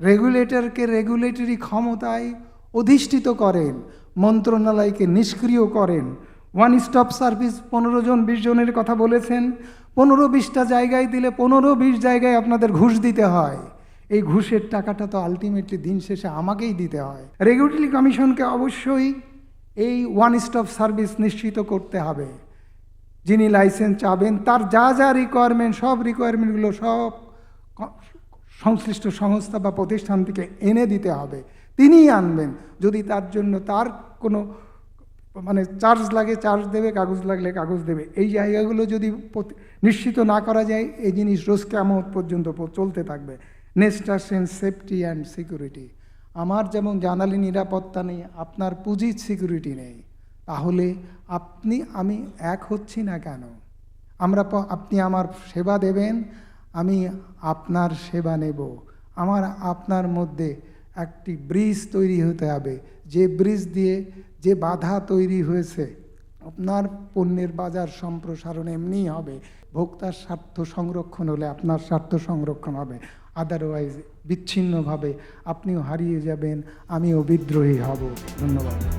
রেগুলেটরকে regulatory ক্ষমতায় অধিষ্ঠিত করেন, মন্ত্রণালয়কে নিষ্ক্রিয় করেন। ওয়ান স্টপ সার্ভিস পনেরো জন, বিশ জনের কথা বলেছেন। পনেরো বিশটা জায়গায় দিলে পনেরো বিশ জায়গায় আপনাদের ঘুষ দিতে হয়। এই ঘুষের টাকাটা তো আলটিমেটলি দিন শেষে আমাকেই দিতে হয়। রেগুলেটরি কমিশনকে অবশ্যই এই ওয়ান স্টপ সার্ভিস নিশ্চিত করতে হবে। যিনি লাইসেন্স চাবেন, তার যা যা রিকোয়ারমেন্ট সব রিকোয়ারমেন্টগুলো সব সংশ্লিষ্ট সংস্থা বা প্রতিষ্ঠান থেকে এনে দিতে হবে। তিনিই আনবেন। যদি তার জন্য তার কোনো মানে চার্জ লাগে, চার্জ দেবে, কাগজ লাগলে কাগজ দেবে। এই জায়গাগুলো যদি নিশ্চিত না করা যায়, এই জিনিস রোজ কেমন পর্যন্ত চলতে থাকবে। নেক্সট আসেন সেফটি অ্যান্ড সিকিউরিটি। আমার যেমন জানালি নিরাপত্তা নেই, আপনার পুঁজির সিকিউরিটি নেই। তাহলে আপনি, আমি এক হচ্ছি না কেন? আমরা আপনি আমার সেবা দেবেন আমি আপনার সেবা নেব। আমার আপনার মধ্যে একটি ব্রিজ তৈরি হতে হবে। যে ব্রিজ দিয়ে যে বাধা তৈরি হয়েছে, আপনার পণ্যের বাজার সম্প্রসারণ এমনিই হবে। ভোক্তার স্বার্থ সংরক্ষণ হলে আপনার স্বার্থ সংরক্ষণ হবে। আদারওয়াইজ বিচ্ছিন্নভাবে আপনিও হারিয়ে যাবেন, আমিও বিদ্রোহী হব। ধন্যবাদ।